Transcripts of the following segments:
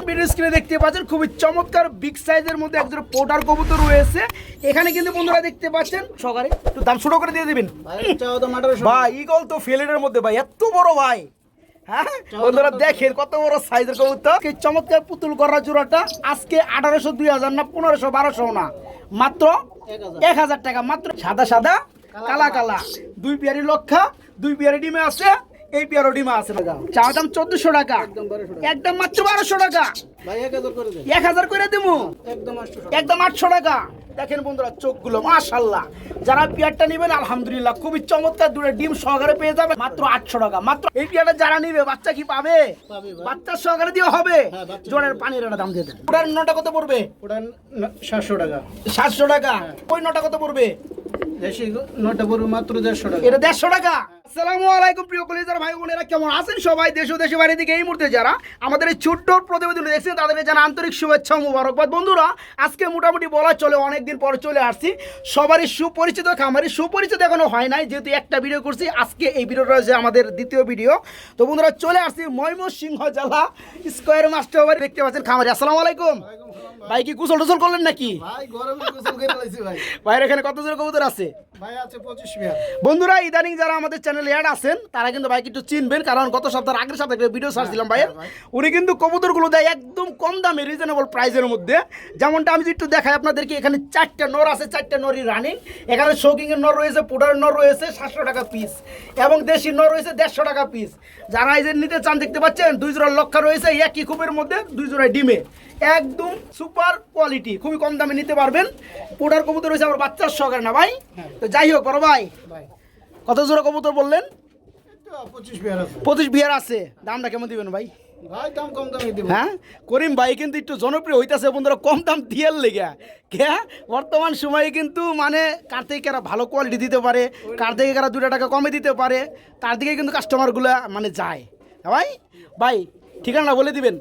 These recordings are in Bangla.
ভিডিও স্ক্রিনে দেখতে পাচ্ছেন খুবই চমৎকার বিগ সাইজের মধ্যে একজন পোটার কবুতর রয়েছে। এখানে কিন্তু বন্ধুরা দেখতে পাচ্ছেন সকালে একটু দাম ছোট করে দিয়ে দিবেন। ভাই ইগল তো ফেলেনের মধ্যে ভাই এত বড় ভাই। হ্যাঁ? বন্ধুরা দেখেন কত বড় সাইজের কবুতর। এই চমৎকার পুতুল করা জোড়াটা আজকে আঠারোশো দুই হাজার না পনেরোশো বারোশো না। মাত্র এক হাজার। টাকা মাত্র সাদা সাদা কালা। কালা। দুই পেয়ারি লক্ষা দুই পেয়ারি ডিমে আছে এই পেয়ারো ডিমে আছে চা দাম চোদ্দশো টাকা। একদম মাত্র বারোশো টাকা। এক হাজার করে দেবো একদম আটশো টাকা। দেখেন বন্ধুরা চোখগুলো মাশাল্লাহ যারা পেয়ারটা নেবেন আলহামদুলিল্লাহ খুবই চমৎকার দূরে ডিম সহকারে পেয়ে যাবে মাত্র আটশো টাকা। মাত্র এই পেয়ারটা যারা নিবে বাচ্চা কি পাবে? বাচ্চা সহকারে দিয়ে হবে। জোরের পানির একটা দাম দিয়ে দেন। ওটার নটা কত পড়বে? সাতশো টাকা। সাতশো টাকা। ওই নটা কত পড়বে? দেশি নটা পড়বে মাত্র দেড়শো টাকা। এটা দেড়শো টাকা? আসসালামু আলাইকুম প্রিয় কলেজার ভাই বোনেরা কেমন আছেন সবাই? দেশ ও দেশে বাইরে থেকে এই মুহূর্তে যারা আমাদের এই ছোট্ট প্রতিবেদন দেখছেন তাদের জানা আন্তরিক শুভেচ্ছা ও মুবারকবাদ। বন্ধুরা আজকে মোটামুটি বলা চলে অনেকদিন পর চলে আসছি। সবারই সুপরিচিত খামারি সুপরিচিত এখনও হয় নাই যেহেতু একটা ভিডিও করছি আজকে এই ভিডিওটা হচ্ছে আমাদের দ্বিতীয় ভিডিও তো বন্ধুরা চলে আসছি ময়মনসিংহ জেলা স্কোয়ার মাস্টার বাড়ি দেখতে পাচ্ছেন খামারি। আসসালামু আলাইকুম। ভাই কি কুশল টুসল করলেন নাকি? ভাইয়ের এখানে কত জোর কবুতর আছে? বন্ধুরা ইদানিং যারা আমাদের চ্যানেলে অ্যাড আছেন তারা কিন্তু ভাইকে একটু চিনবেন কারণ গত সপ্তাহের আগের সপ্তাহে ভিডিও সার্চ দিলাম ভাইয়ের। উনি কিন্তু কবুতরগুলো দেয় একদম কম দামে রিজনেবল প্রাইসের মধ্যে। যেমনটা আমি একটু দেখাই আপনাদেরকে এখানে চারটা নর আছে চারটা নরই রানিং এখানে শৌকিংয়ের নর রয়েছে পুডারের নর রয়েছে সাতশো টাকা পিস এবং দেশি নর রয়েছে দেড়শো টাকা পিস যারা এই যে নিতে চান দেখতে পাচ্ছেন দুই জোড়া লক্ষা রয়েছে একই খুবের মধ্যে দুই জোড়া ডিমে। একদম সুপার কোয়ালিটি খুবই কম দামে নিতে পারবেন। পুডার কবুতর রয়েছে আমার বাচ্চার সহকারে না ভাই? তো যাই হোক বড় ভাই। ভাই। কত জোড়া কবুতর বললেন? পঁচিশ বিয়ার আছে। আছে। দামটা কেমন দিবেন ভাই? ভাই দাম কম দামে দিব। হ্যাঁ? করিম ভাই কিন্তু একটু জনপ্রিয় হইতাছে বন্ধুরা কম দাম দিয়ার লেগে। কে? বর্তমান সময়ে কিন্তু মানে কার থেকে কারা ভালো কোয়ালিটি দিতে পারে কার থেকে কারা দুটা টাকা কমে দিতে পারে তার দিকে কিন্তু কাস্টমারগুলো মানে যায়। হ্যাঁ ভাই? ভাই ঠিকানা বলে দিবেন।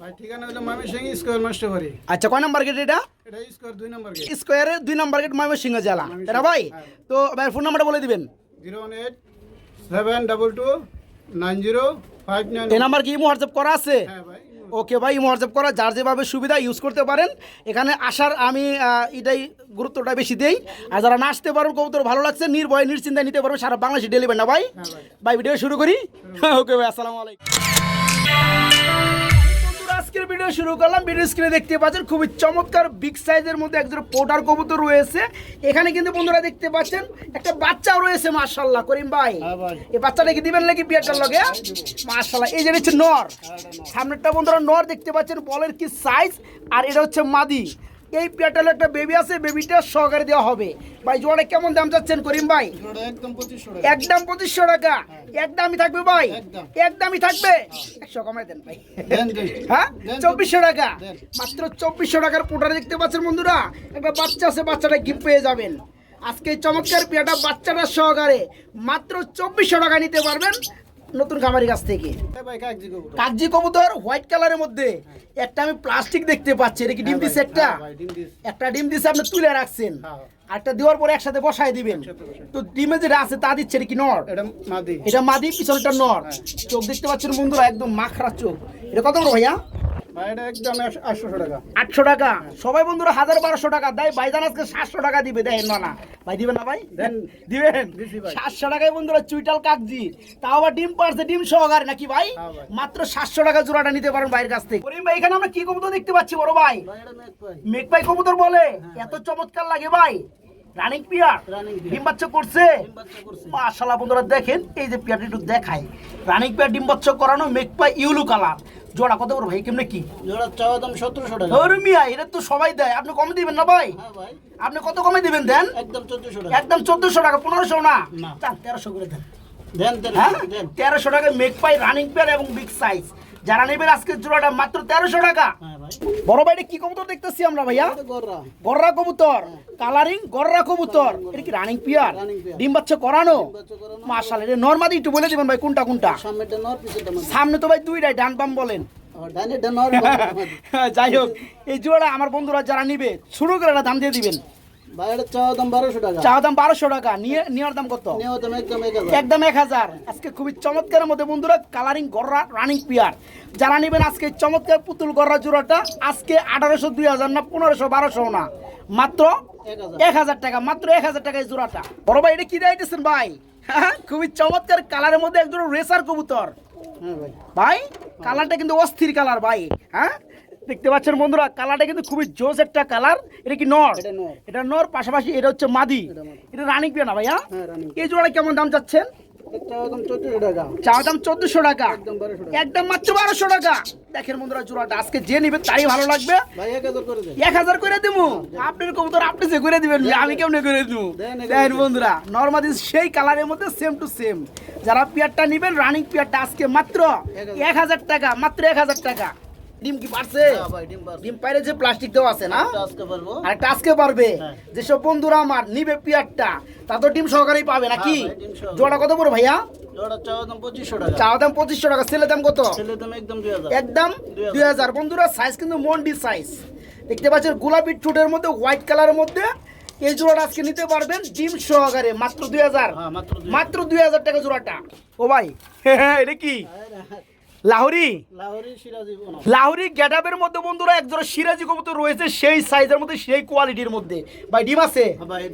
ভাই ঠিকানা হলো মামি সিং স্কোয়ার মাস্টার আচ্ছা কয় নাম্বার গেট এটা? স্কোয়ারে দুই নাম্বার গেট ময়মনসিংহ জেলা। এটা ভাই? তো ভাই ফোন নাম্বারটা বলে দিবেন। Zero one eight seven double two nine zero five nine এই নাম্বার কি? ইমো হোয়াটসঅ্যাপ করা আছে? হ্যাঁ ভাই ওকে ভাই ইমো হোয়াটসঅ্যাপ করা যার যেভাবে সুবিধা ইউজ করতে পারেন। এখানে আসার আমি এটাই গুরুত্বটা বেশি দেই। আর যারা না আসতে পারবেন কবুতর ভালো লাগছে নির্ভয় নিশ্চিন্তায় নিতে পারবেন সারা বাংলাদেশে ডেলিভারি না ভাই। হ্যাঁ ভাই। ভিডিও শুরু করি। ওকে ভাই আসসালামু আলাইকুম। আজকের ভিডিও শুরু করলাম। ভিডিও স্ক্রিনে দেখতে পাচ্ছেন খুবই চমৎকার বিগ সাইজের মধ্যে একজন পোটার কবুতর রয়েছে। এখানে কিন্তু বন্ধুরা দেখতে পাচ্ছেন একটা বাচ্চাও রয়েছে মার্শাল্লাহ করিম ভাই। হ্যাঁ এই বাচ্চাটা কি দিবেন নাকি বিয়েটার লগে? মার্শাল্লাহ এই যে হচ্ছে নর। সামনেরটা বন্ধুরা নর দেখতে পাচ্ছেন বলের কি সাইজ আর এটা হচ্ছে মাদি। এই পেয়ারটার একটা বেবি আছে বেবিটা সহকারে দেওয়া হবে। ভাই জোয়ারে কেমন দাম চাচ্ছেন করিম ভাই? একদম পঁচিশশো টাকা। একদমই থাকবে ভাই? একদম। একদমই থাকবে? একশো কমাই দেন ভাই। হ্যাঁ? চব্বিশশো টাকা। মাত্র চব্বিশশো টাকার পোটারে দেখতে পাচ্ছেন বন্ধুরা। একটা বাচ্চা আছে বাচ্চাটা গিফট পেয়ে যাবেন। আজকে চমৎকার পেয়াটা বাচ্চাটা সহকারে মাত্র চব্বিশশো টাকা নিতে পারবেন। নতুন খামারি কাছ থেকে। হ্যাঁ কাগজি কবুতর। হোয়াইট কালারের মধ্যে একটা আমি প্লাস্টিক দেখতে পাচ্ছি। এটা কি ডিম হ্যাঁ দিছে একটা? হ্যাঁ ডিম দিস। একটা ডিম দিছে আপনি তুলে রাখছেন। আরেকটা দেওয়ার পরে একসাথে বসায় দিবেন। তো ডিমে যেটা আছে তা দিচ্ছে এটা কি নর? এটা মাদি। এটা মাদি পিছনটা নর। হ্যাঁ। চোখ দেখতে পাচ্ছেন বন্ধুরা একদম মাখরা চোখ। এটা কত বড় ভাইয়া? আটশো টাকা। সবাই বন্ধুরা হাজার বারোশো টাকা। দেয় ভাইজান আজকে সাতশো টাকা দিবে। দেন না না। ভাই দিবেন না ভাই? দিবেন? সাতশো টাকায় বন্ধুরা চুইটাল কাকজি। তাও আবার ডিম পারছে ডিম সহকারে নাকি ভাই? হ্যাঁ মাত্র সাতশো টাকা জোড়াটা নিতে পারেন বাইরের কাছ থেকে। করিম ভাই এখানে আমরা কি কবুতর দেখতে পাচ্ছি বড় ভাই? মেঘ ভাই। কবুতর বলে? এত চমৎকার লাগে ভাই। রানিং পিয়ার ডিম বাচ্চা করছে? বাচ্চা বন্ধুরা দেখেন এই যে পেয়ারটি একটু দেখাই। রানিং পেয়ার ডিম বাচ্চা করানো মেঘ পাই ইউলু কালার। জোড়া কত বড় ভাই? কেমনে কি? জোড়া চাওয়া দাম সতেরোশো টাকা। ওরে মিয়া এটা তো সবাই দেয়। আপনি কমে দিবেন না ভাই? হ্যাঁ ভাই। আপনি কত কমে দিবেন দেন? একদম চোদ্দশো টাকা। একদম চোদ্দশো টাকা পনেরোশো না? না। চান তেরোশো করে দেন। দেন দেন হ্যাঁ? তেরোশো টাকা মেঘ পাই রানিং পেয়ার এবং বিগ সাইজ যারা নেবেন আজকের জোড়াটা মাত্র তেরোশো টাকা। হ্যাঁ ভাই। বড় ভাইটা কি কবুতর দেখতেছি আমরা ভাইয়া? গররা। কবুতর। কালারিং গররা কবুতর। এটা কি রানিং পিয়ার ডিম বাচ্চা করানো। মাশাল এটা নর্মাদি একটু বলে দিবেন ভাই কোনটা কোনটা? সামনে তো ভাই দুইটাই ডান বাম বলেন। যাই হোক এই জোড়াটা আমার বন্ধুরা যারা নিবে শুরু করে দাম দিয়ে দিবেন। ভাই চাওয়া দাম বারোশো টাকা। চা দাম বারোশো টাকা। নিয়ে নেওয়ার দাম কত? একদম এক হাজার। আজকে খুবই চমৎকারের মধ্যে বন্ধুরা কালারিং গররা রানিং পিয়ার যারা নেবেন আজকে চমৎকার পুতুল গররা জোড়াটা আজকে আঠারোশো দুই হাজার না পনেরোশো বারোশো না। মাত্র এক হাজার। টাকা মাত্র এক হাজার টাকা এই জোড়াটা। বড় ভাই এটা কি দিয়েছেন ভাই? হ্যাঁ, খুবই চমৎকার কালারের মধ্যে একজন রেসার কবুতর। হ্যাঁ ভাই। কালারটা কিন্তু অস্থির কালার ভাই হ্যাঁ? দেখতে পাচ্ছেন বন্ধুরা কালারটা কিন্তু খুবই জোস একটা কালার। এটা কি নর? এটা নর। পাশাপাশি এটা হচ্ছে মাদি। এটা রানিং পিয়া না ভাইয়া? হ্যাঁ এই জোড়াটা কেমন দাম চাচ্ছেন? টাকা। চা দাম চোদ্দশো টাকা। একদম মাত্র বারোশো টাকা। দেখেন বন্ধুরা জোড়াটা আজকে যে নিবে তারই ভালো লাগবে। এক হাজার করে দেবো? আপনার কবুতর আপনি যে করে দিবেন আমি কেমন করে দেবো? দেখেন বন্ধুরা নর্মালি সেই কালারের মধ্যে সেম টু সেম যারা পিয়ারটা নিবেন রানিং পিয়ারটা আজকে মাত্র এক হাজার টাকা মাত্র এক হাজার টাকা। ডিম কি পারছে? হ্যাঁ ডিম পাইরে যে প্লাস্টিক দেওয়া আছে না? আর একটা আজকে পারবে। হ্যাঁ। যেসব বন্ধুরা আমার নিবে পিয়ারটা তা তো ডিম সহকারেই পাবে নাকি? হ্যাঁ সহকারে। জোড়া কত বড় ভাইয়া? চাওয়া দাম পঁচিশশো টাকা। ছেলে দাম কত? একদম দুই হাজার। বন্ধুরা সাইজ কিন্তু মন্ডি সাইজ দেখতে পাচ্ছেন গোলাপি ঠোঁটের মধ্যে হোয়াইট কালারের মধ্যে এই জোড়াটা আজকে নিতে পারবেন ডিম সহকারে মাত্র দুই হাজার। মাত্র দুই মাত্র দুই হাজার টাকা জোড়াটা। ও ভাই এটা কি? লাহোরি? লাহোরি গেটাবের মধ্যে বন্ধুরা একজোড়া সিরাজি কবুতর রয়েছে সেই সাইজের মধ্যে সেই কোয়ালিটির মধ্যে। ভাই ডিম আছে? হ্যাঁ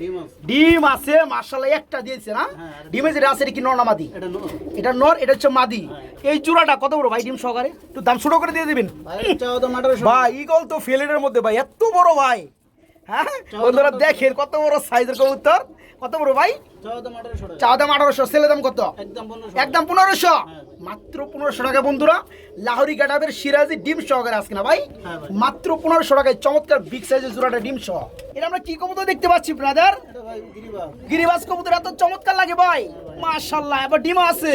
ডিম আছে। মার্শাল্লাহ একটা দিয়েছে না? হ্যাঁ, ডিমে যেটা আছে এটা কি এটা নো এটা নর। এটা হচ্ছে মাদি। এই জোড়াটা কত বড় ভাই ডিম সহকারে? একটু দাম ছোট করে দিয়ে দিবেন। ভাই ইগল তো ফেলেনের মধ্যে ভাই এত বড় ভাই। হ্যাঁ? বন্ধুরা দেখেন কত বড় সাইজের কবুতর কত বড় ভাই? চাওয়া আঠারোশো চা দাম আঠারোশো ছেলে দাম কত? একদম পনেরোশো। হ্যাঁ। মাত্র পনেরোশো টাকা বন্ধুরা। লাহোরি গাডাবের সিরাজি ডিম সহকারে আজকে না ভাই? হ্যাঁ মাত্র পনেরোশো টাকায় চমৎকার বিগ সাইজের জোড়াটা ডিম সহ। এটা আমরা কি কবুতর দেখতে পাচ্ছি ব্রাদার ভাই গিরিবাস। কবুতর এত চমৎকার লাগে ভাই। মাশাল্লাহ এবার ডিম আছে।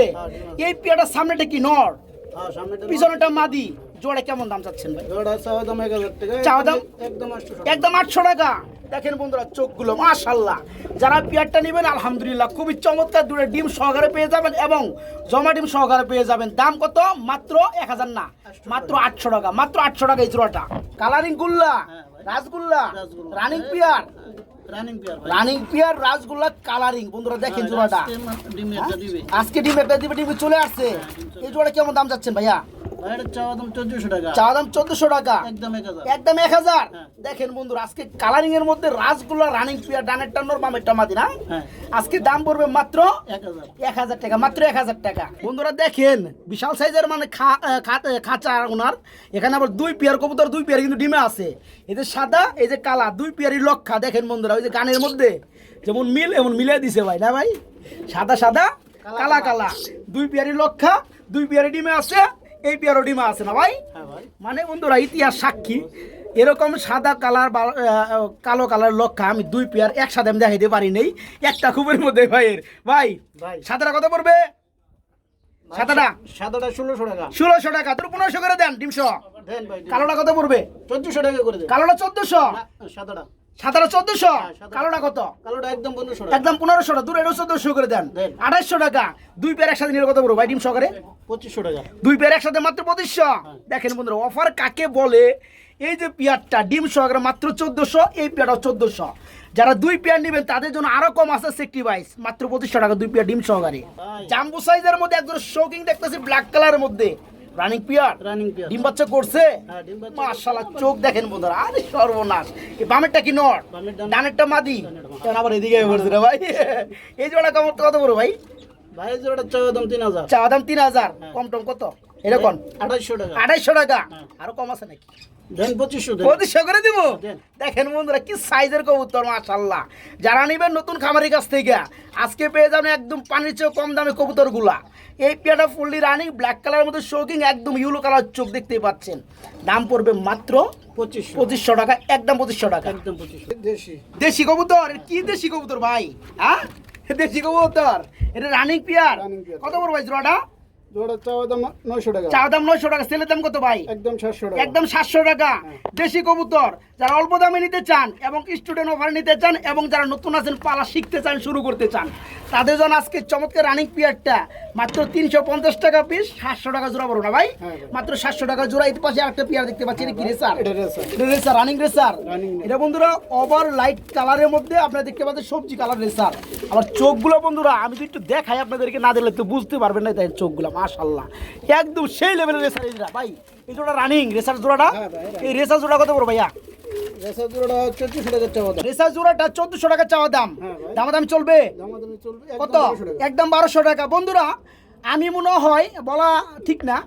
এই পিয়াটার সামনেটা কি নর? পিছনেটা মাদি। জোড়া কেমন দাম চাচ্ছেন ভাই? ওটা চাওয়া দাম এক হাজার টাকা। চাওয়া দাম? একদম আটশো টাকা। একদম আটশো টাকা। দেখেন বন্ধুরা চোখগুলো মাশাল্লাহ যারা পেয়ারটা নেবেন আলহামদুলিল্লাহ খুবই চমৎকার দূরে ডিম সহকারে পেয়ে যাবেন এবং জমা ডিম সহকারে পেয়ে যাবেন। দাম কত? মাত্র এক হাজার না মাত্র আটশো টাকা মাত্র আটশো টাকা এই জোড়াটা। কালারিং গুল্লা হ্যাঁ। Rasgulla rasgolla. Running pair. Running pair rasgulla colouring. বন্ধুরা দেখেন জোড়াটা। আজকে ডিম একটা আজকে ডিম একটা দিবে ডিম চলে আসছে। এই জোড়া কেমন দাম যাচ্ছেন ভাইয়া? চা দাম চোদ্দশো টাকা। একদম এক হাজার। হ্যাঁ। দেখেন বন্ধুরা আজকে কালারিং এর মধ্যে রাসগুলা রানিং পিয়ার ডানের টান্নর বামের টামাদি না? হ্যাঁ। আজকে দাম পড়বে মাত্র এক হাজার। টাকা মাত্র এক হাজার টাকা। বন্ধুরা দেখেন বিশাল সাইজের মানে খাঁচা ওনার। এখানে আবার দুই পেয়ার কবুতর দুই পেয়ার কিন্তু ডিমে আছে। এই যে সাদা এই যে কালা দুই পেয়ারই লক্ষা। দেখেন বন্ধুরা ওই যে গানের মধ্যে যেমন মিল এমন মিলে দিছে ভাই না ভাই? সাদা সাদা কালা কালা দুই পেয়ারই লক্ষা দুই পেয়ারি ডিমে আছে। এই পেয়ারও ডিমা আছে না ভাই? হ্যাঁ মানে বন্ধুরা ইতিহাস সাক্ষী। এরকম সাদা কালার বা কালো কালার লক্ষা আমি দুই পেয়ার একসাথে আমি দেখাইতে পারি নেই। একটা খুবের মধ্যে ভাইয়ের। ভাই ভাই। সাদাটা কত পড়বে? সাদাটা? সাদাটা ষোলোশো টাকা। ষোলোশো টাকা তোর পনেরোশো করে দেন ডিমশো। কালোটা কত পড়বে? চোদ্দশো টাকা করে কালোটা চোদ্দশো? সাদাটা। সাদাটা চোদ্দশো? হ্যাঁ, কালোটা কত? কালোটা একদম পনেরোশো একদম পনেরোশো দূরে চোদ্দশো করে দেন। আঠাইশশো টাকা। দুই পেয়ার একসাথে নিলে কত পড়বে ভাই ডিম সহকারে? পঁচিশশো টাকা। দুই পেয়ার একসাথে মাত্র পঁচিশশো। দেখেন বন্ধুরা অফার কাকে বলে? এই যে পেয়ারটা ডিম সহকারে মাত্র চোদ্দশো এই পেয়ারটাও চোদ্দশো। যারা দুই পেয়ার নেবেন তাদের জন্য আরও কম আছে সেক্টি বাইস মাত্র পঁচিশশো টাকা দুই পেয়ার ডিম সহকারে। জাম্বু সাইজের মধ্যে একজন শোকিং দেখতেছি ব্ল্যাক কালারের মধ্যে। রানিং পিয়ার রানিং পেয়ার ডিম বাচ্চা করছে? হ্যাঁ, মাশাআল্লাহ চোখ দেখেন বন্ধুরা আরে সর্বনাশ। এই বামেরটা কি নট ডানেরটা মাদি। কেন আবার এদিকে করছে রে ভাই? এই জোড়া কেমন কত বড় ভাই? ভাই চাওয়া দাম তিন হাজার। চা দাম তিন হাজার। হ্যাঁ। কম টম কত? এরকম? আড়াইশো টাকা। আড়াইশো টাকা? হ্যাঁ। আরও কম আছে নাকি? পঁচিশশো করে দিব? দেখেন বন্ধুরা কি সাইজের কবুতর মাশাল্লাহ যারা নিবেন নতুন খামারের কাছ থেকে আজকে পেয়ে যাবেন একদম পানির চেয়েও কম দামে কবুতরগুলা এই পেয়াটা ফুললি রানিং ব্ল্যাক কালারের মধ্যে শোকিং একদম ইউলো কালার চোখ দেখতেই পাচ্ছেন। দাম পড়বে মাত্র পঁচিশশো। পঁচিশশো টাকা একদম পঁচিশশো টাকা। একদম দেশি। দেশি কবুতর? কি দেশি কবুতর ভাই হ্যাঁ? দেশি কবুতর। এটা রানিং পিয়ার। পেয়ার। কত বড় ভাই জোড়াটা? জোড়া চাওয়া দাম নয়শো টাকা। চা দাম নয়শো টাকা সেলের দাম কত ভাই? একদম সাতশো টাকা। একদম সাতশো টাকা। দেশি কবুতর যারা অল্প দামে নিতে চান এবং স্টুডেন্ট অফার নিতে চান এবং যারা নতুন আছেন পালা শিখতে চান শুরু করতে চান তাদের জন্য আজকে চমৎকার রানিং পিয়ারটা মাত্র তিনশো পঞ্চাশ টাকা পিস সাতশো টাকা জোড়া বলো না ভাই? হ্যাঁ মাত্র সাতশো টাকা জোড়া এর পাশে আরেকটা পিয়ার দেখতে পাচ্ছি কি রেসার এটা রেসার। রানিং রেসার এটা বন্ধুরা ওভার লাইট কালারের মধ্যে আপনারা দেখতে পাচ্ছেন সবজি কালার রেসার আবার চোখগুলো বন্ধুরা আমি তো একটু দেখাই আপনাদেরকে না দিলে তো বুঝতে পারবেন না তাই চোখগুলো। মাশাল্লাহ একদম সেই লেভেলের রেসার এইটা ভাই এই জোড়া রানিং রেসার জোড়াটা? হ্যাঁ। এই রেসার জোড়া কত বড় ভাইয়া? রেসার টাকা চাওয়া দাম। জোড়াটা চোদ্দশো টাকা চাওয়া দাম। হ্যাঁ চলবে? দামাদামি চলবে কত? একদম 1200 টাকা। একদম বারোশো টাকা। বন্ধুরা আমি মনে হয় বলা ঠিক না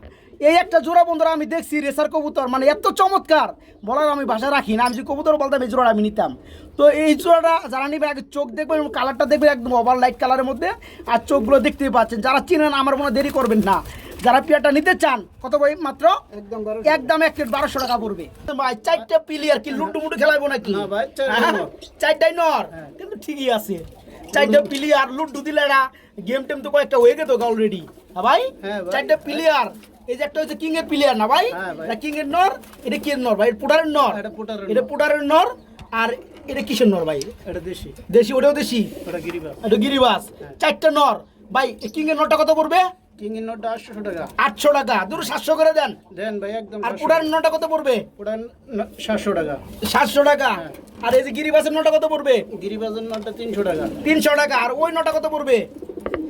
এই একটা জোড়া বন্ধুরা আমি দেখছি রেসার কবুতর মানে এত চমৎকার। বলার আমি ভাষা রাখি না আমি যে কবুতর বলতাম এই জোড়াটা আমি নিতাম। তো এই জোড়াটা যারা নিবে আগে চোখ দেখবেন এবং কালারটা দেখবেন একদম ওভার লাইট কালারের মধ্যে আর চোখগুলো দেখতেই পাচ্ছেন। যারা চিনেন আমার মনে দেরি করবেন না। যারা পিয়ারটা নিতে চান কত ভাই মাত্র? একদম একদম এক প্লেট বারোশো টাকা পড়বে। ভাই চারটা প্লেয়ার কি লুটু মুটু খেলাবো নাকি? না ভাই, চারটাই হ্যাঁ, নর। কিন্তু ঠিকই আছে। চারটা প্লেয়ার লুডু দিলে গেম টেম তো কয়েকটা হয়ে গেছে অলরেডি হ্যাঁ হ্যাঁ ভাই। চারটা প্লেয়ার এই যে একটা হচ্ছে কিং এর প্লেয়ার না ভাই? না কিং এর নর এটা কি নর ভাই? পুটারের নর। এটা পুটারের নর। আর এটা কিসের নর ভাই? এটা দেশি। দেশি ওটাও দেশি? ওটা গিরিবা এটা গিরিবাস। হ্যাঁ। চারটা নর। ভাই কিং এর নরটা কত পড়বে? কিং এর নোটটা আটশো টাকা। আটশো টাকা। দুটো সাতশো করে দেন। দেন ভাই একদম আর পুটারের নরটা কত পড়বে? ওটা সাতশো টাকা। সাতশো টাকা। হ্যাঁ। আর এই যে গিরিবাসের নটা কত পড়বে? গিরিবাজার নোটটা তিনশো টাকা। তিনশো টাকা। আর ওই নটা কত পড়বে?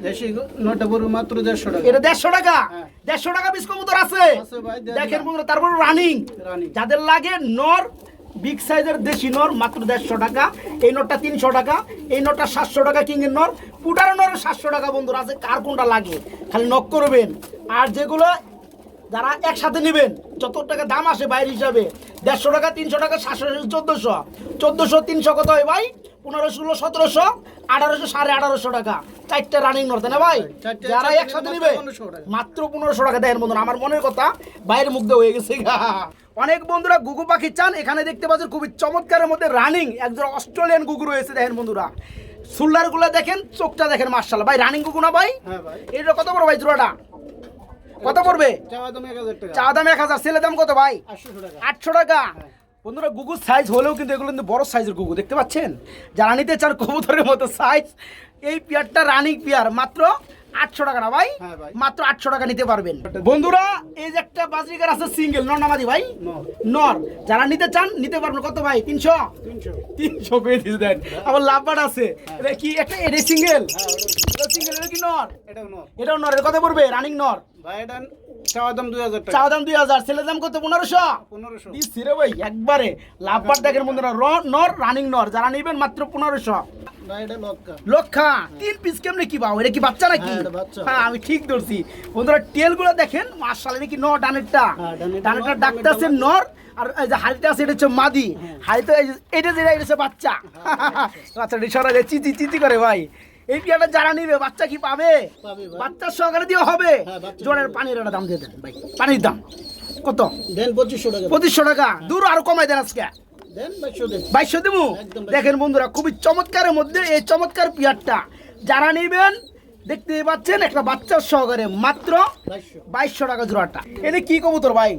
দেশি নোটটা পড়বে মাত্র দেড়শো টাকা। এটা দেড়শো টাকা? হ্যাঁ। দেড়শো টাকা কবুতর আছে? আছে দেখেন বন্ধুরা তারপর রানিং রানিং। যাদের লাগে নর বিগ সাইজের দেশি নর মাত্র দেড়শো টাকা। এই নটটা তিনশো টাকা এই নটটা সাতশো টাকা নর পুটার নর সাতশো টাকা বন্ধুরা আছে কার কোনটা লাগে? খালি নক করবেন। আর যেগুলো যারা একসাথে নেবেন যত টাকা দাম আসে বাইরের হিসাবে। দেড়শো টাকা তিনশো টাকা সাতশো চোদ্দোশো। চোদ্দোশো তিনশো কত হয় ভাই? পনেরো ষোলো সতেরোশো আঠারোশো সাড়ে আঠারোশো টাকা। চারটে রানিং নড়তে না ভাই? যারা একসাথে নিবে মাত্র 1500 টাকা। মাত্র পনেরোশো টাকা দেন বন্ধুরা। আমার মনের কথা বাইরের মুগ্ধ হয়ে গেছে। অনেক বন্ধুরা গুগু পাখি চান এখানে দেখতে পাচ্ছেন খুবই চমৎকারের মধ্যে রানিং একজন অস্ট্রেলিয়ান গুগু রয়েছে দেখেন বন্ধুরা। সুল্লারগুলা দেখেন চোখটা দেখেন মার্শাল ভাই রানিং গুগু না ভাই? হ্যাঁ এটা কত বড় ভাই জোড়াটা? কত পড়বে? চা দাম এক হাজার ছেলে দাম কত ভাই? আটশো টাকা। বন্ধুরা গুগু সাইজ হলেও কিন্তু এগুলো কিন্তু বড় সাইজের গুগু দেখতে পাচ্ছেন? যারা নিতে চান কবুতরের মতো সাইজ এই পেয়ারটা রানিং পেয়ার মাত্র আটশো টাকা না ভাই? হ্যাঁ মাত্র আটশো টাকা নিতে পারবেন। বন্ধুরা এই যে একটা বাজরিকার আছে সিঙ্গেল নর নামাদি ভাই? নর। যারা নিতে চান নিতে পারবেন। কত ভাই? তিনশো? তিনশো। দিতে দেন আবার লাভবার আছে। এটা কি? একটা এটা সিঙ্গেল? হ্যাঁ সিঙ্গেল। এটা কি নর? এটাও নর। এটাও নর। কত পড়বে? রানিং নর? ভাই এটা চাওয়া দাম দুই হাজার চাওয়া দাম দুই হাজার। ছেলের দাম কত? পনেরোশো? পনেরোশো। দিচ্ছি রে ভাই একবারে। লাভবার দেখেন বন্ধুরা। নর রানিং নর। যারা নিবেন মাত্র পনেরোশো। ভাই লক্ষা। তিন পিস কেমনে কি এটা কি বাচ্চা নাকি? হ্যাঁ। হ্যাঁ আমি ঠিক ধরছি। বন্ধুরা দেখেন মার্শাল এটা কি ডানেরটা? হ্যাঁ, ডানেরটা ডানেরটা নর, আর এই যে হাড়িটা আছে এটা হচ্ছে মাদি। হ্যাঁ। হাড়িতে এটা যেটা এটা হচ্ছে বাচ্চা। বাচ্চাটি সরা যায় চিচি চিচি করে ভাই। এই পিয়াটা যারা নিবে বাচ্চা কি পাবে? বাচ্চার সহকারে দিয়ে হবে। জোরের পানির একটা দাম দিয়ে দেন ভাই। পানির দাম। কত? দেন পঁচিশশো টাকা। পঁচিশশো টাকা। দূর আরও কমাই দেন আজকে। বাইশশো দেবো? দেখেন বন্ধুরা খুবই চমৎকারের মধ্যে এই চমৎকার পিয়ারটা। যারা নেবেন দেখতে পাচ্ছেন একটা বাচ্চার সহকারে মাত্র বাইশশো। টাকা জোড়াটা। এটা কি কবুতর ভাই?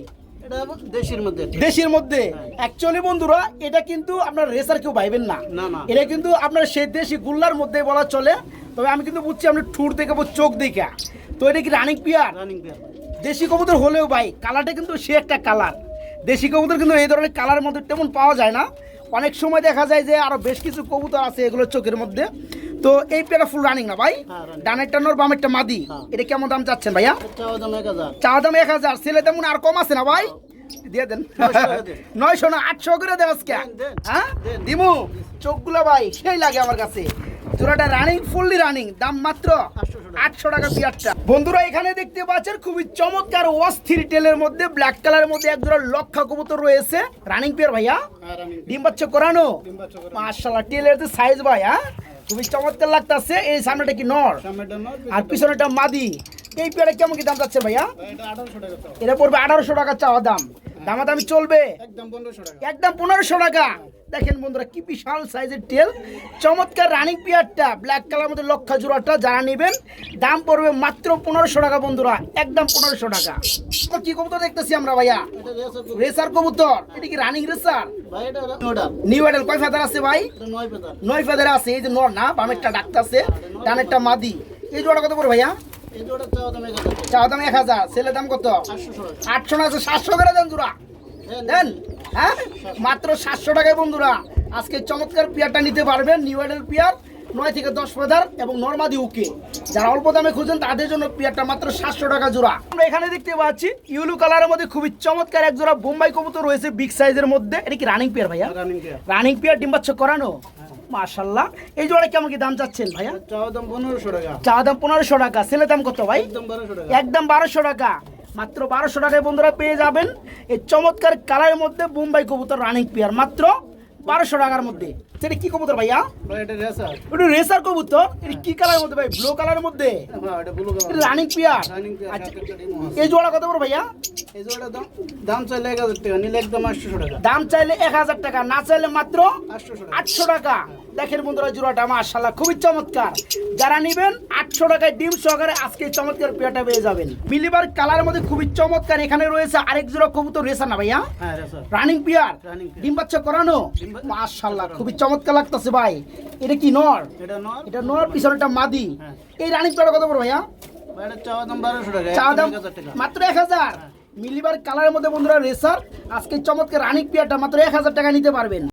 দেশের মধ্যে। দেশের মধ্যে। অ্যাকচুয়ালি বন্ধুরা এটা কিন্তু আপনার রেসার কেউ পাইবেন না। না, না। এটা কিন্তু আপনার সেই দেশি গুল্লার মধ্যে বলা চলে। তবে আমি কিন্তু বুঝছি আপনি ঠুর দেখে চোখ দেখে। তো এটা কি রানিং পিয়ার রানিং পেয়ার দেশি কবুতর হলেও ভাই কালারটা কিন্তু সে একটা কালার দেশি কবুতর কিন্তু এই ধরনের কালারের মধ্যে তেমন পাওয়া যায় না। অনেক সময় দেখা যায় যে আরও বেশ কিছু কবুতর আছে এগুলো চোখের মধ্যে। তো এই পেয়ারা ফুল রানিং না ভাই? হ্যাঁ। ডানেরটা নর বামেরটা মাদি। হ্যাঁ। এটা কেমন দাম চাচ্ছেন ভাইয়া? চাওয়া দাম এক হাজার। চা দাম এক হাজার। ছেলে তেমন আর কম আছে না ভাই? দিয়ে দেন। নয়শো না আটশো করে দেন আজকে। হ্যাঁ। দিমু চোখগুলো ভাই সেই লাগে আমার কাছে। জোড়াটা রানিং ফুললি রানিং দাম মাত্র আটশো টাকা পিয়ারটা। বন্ধুরা এখানে দেখতে পাচ্ছেন খুবই চমৎকার অস্থির টেলের মধ্যে ব্ল্যাক কালারের মধ্যে এক জোড়া লক্ষা কবুতর রয়েছে। রানিং পিয়ার ভাইয়া? হ্যাঁ ডিম বাচ্চা করানো। মাশাআল্লাহ টেলের যে সাইজ ভাই হ্যাঁ? খুবই চমৎকার লাগতাছে। এই সামনেটা কি নর? আর পিছনেটা মাদি। এই পেয়ারে কেমন কি দাম যাচ্ছে ভাইয়া? এটা পড়বে আঠারোশো টাকা চাওয়া দাম। দামাদামি চলবে? একদম পনেরোশো টাকা। দেখেন বন্ধুরা, কি বিশাল সাইজের টেল চমৎকার রানিং পিয়ারটা ব্ল্যাক কালার মধ্যে লক্ষা জোড়াটা যারা নেবেন, দাম পড়বে মাত্র পনেরোশো টাকা বন্ধুরা, একদম পনেরোশো টাকা। কি কবুতর দেখতেছি আমরা ভাইয়া? রেসার কবুতর। এটা কি রানিং রেসার নিউ এডেল কয় ফেদার আছে ভাই? নয় ফেদার আছে, এই যে নর না, বামেরটা ডাকতেছে ডানেরটা মাদি। এই জোড়া কত করে ভাইয়া? চাওয়া দাম এক হাজার ছেলে দাম কত? আটশো না আছে সাতশো করে দেন জোড়া। দেন? হ্যাঁ? মাত্র সাতশো টাকায় বন্ধুরা। আজকে চমৎকার পেয়ারটা নিতে পারবেন নিউ এডেল পেয়ার নয় থেকে দশ ফেদার এবং নর্মাদি উকে যারা অল্প দামে খুঁজেন তাদের জন্য পেয়ারটা মাত্র সাতশো টাকা জোড়া। আমরা এখানে দেখতে পাচ্ছি ইউলু কালারের মধ্যে খুবই চমৎকার এক জোড়া বোম্বাই কবুতর রয়েছে বিগ সাইজের মধ্যে। এটা কি রানিং পেয়ার ভাইয়া? রানিং পেয়ার ডিম্বাচ্ছ করানো? মাশাল্লাহ। এই জোড়া কেমন কি দাম চাচ্ছেন ভাইয়া? চাওয়া দাম পনেরোশো টাকা। চা দাম পনেরোশো টাকা। ছেলে দাম কত ভাই? একদম বারোশো টাকা। একদম বারোশো টাকা। মাত্র বারোশো টাকায় বন্ধুরা পেয়ে যাবেন। এই চমৎকার কালারের মধ্যে মুম্বাই কবুতর রানিং পেয়ার মাত্র বারোশো টাকার মধ্যে। সেটা কি কবুতর ভাইয়া? এটা রেসার রেসার কবুতর? এটা কি কালারের মধ্যে ভাই? ব্লু কালারের মধ্যে? হ্যাঁ এটা blue colour running pair running pair আচ্ছা আছে। এই জোড়া কত ভাইয়া? এই যে দাম? দাম চাইলে এক হাজার টাকা নিলে একদম আটশোশো টাকা। দাম চাইলে এক হাজার টাকা না চাইলে মাত্র আটশোশো টাকা। দেখেন বন্ধুরা জোড়াটা মাশাল্লাহ খুবই চমৎকার। যারা নেবেন আটশো টাকায় ডিম সহকারে আজকে চমৎকার পেয়ারটা পেয়ে যাবেন। মিলিবার কালারের মধ্যে খুবই চমৎকার এখানে রয়েছে আরেক জোড়া কবুতর রেসা না ভাইয়া। হ্যাঁ রেসার রানিং পিয়ার ডিম বাচ্চা করানো? মাশাল্লাহ খুবই চমৎকার লাগতেছে ভাই। এটা কি নর? এটা নর। এটা নর পিছনেটা মাদি। হ্যাঁ। এই রানী তোরা কত বড় ভাইয়া? চা দাম মাত্র এক হাজার। মিলিবার কালারের মধ্যে বন্ধুরা রেসার। আজকে চমৎকার রানিক পিয়ারটা মাত্র এক হাজার টাকা নিতে পারবেন।